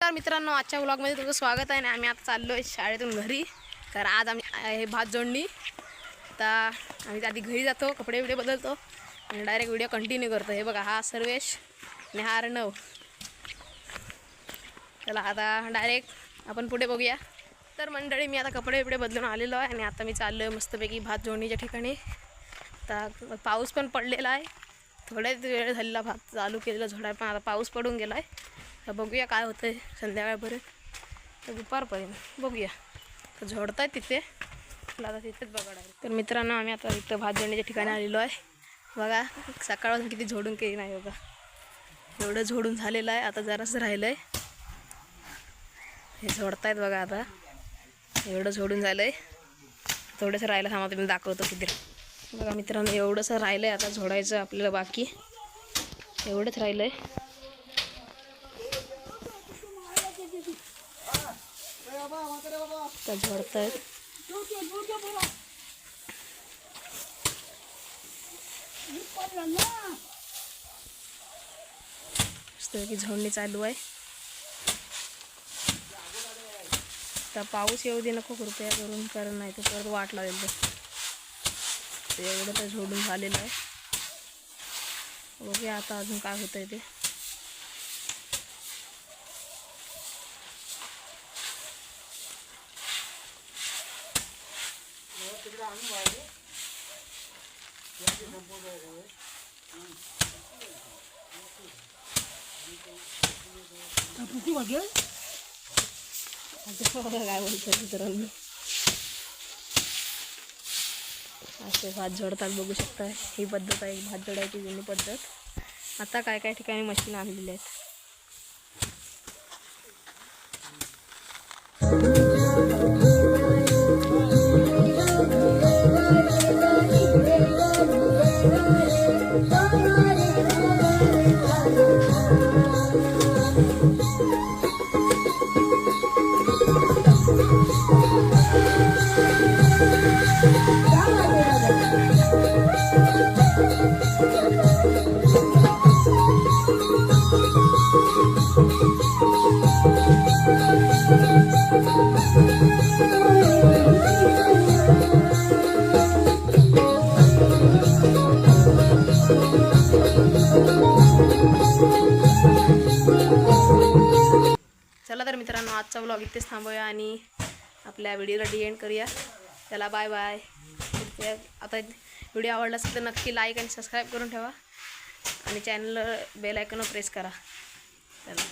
तर मित्रांनो आजच्या ब्लॉगमध्ये तुमचं स्वागत आहे आणि आम्ही आता चाललो आहे शाळेतून घरी. तर आज आम्ही आहे भात जोडणी. आता आम्ही आधी घरी जातो कपडे बिडे बदलतो आणि डायरेक्ट व्हिडिओ कंटिन्यू करतो. हे बघा हा सर्वेश आणि हा अर्णव. चला आता डायरेक्ट आपण पुढे बघूया. तर मंडळी मी आता कपडे बिडे बदलून आलेलो आहे आणि आता मी चाललो आहे मस्तपैकी भात जोडणीच्या ठिकाणी. आता पाऊस पण पडलेला आहे. थोड्याच वेळ झालेला भात चालू केलेला झोडा पण आता पाऊस पडून गेला आहे तर बघूया काय होतं आहे संध्याकाळपर्यंत. तर दुपारपर्यंत बघूया. तर झोडत आहे तिथे. मला आता तिथेच बघायला तर मित्रांनो आम्ही आता इथं भात जोडण्याच्या ठिकाणी आलेलो आहे. बघा सकाळपासून किती झोडून केली नाही बघा. एवढं झोडून झालेलं आहे. आता जरासं राहिलं आहे हे झोडतायत बघा आता. एवढं झोडून झालं आहे थोडंसं राहिलं थांबा तुम्ही दाखवतो किती. बघा मित्रांनो एवढंसं राहिलं आहे आता झोडायचं आपल्याला बाकी. एवढंच राहिलं आहे तर आहेत की झोडणी चालू आहे. तर पाऊस येऊ दे नको कृपया करून कारण नाही तर परत वाट लागेल तर ते एवढं तर झोडून झालेलं आहे. बघूया आता अजून काय होतं आहे ते. आता काय बोलतो मित्रांनो असे भात जोडतात बघू शकता. ही पद्धत आहे. भात जोडायची जुनी पद्धत. आता काय काय ठिकाणी मशीन आणलेली आहेत? चला तर मित्रांनो आजचा ब्लॉग इथेच थांबूया आणि आपल्या व्हिडिओला डी एंड करूया. चला बाय बाय आता व्हिडिओ आवडला असेल तर नक्की लाईक आणि सबस्क्राईब करून ठेवा. आणि चॅनल बेल आयकॉन प्रेस करा. चला.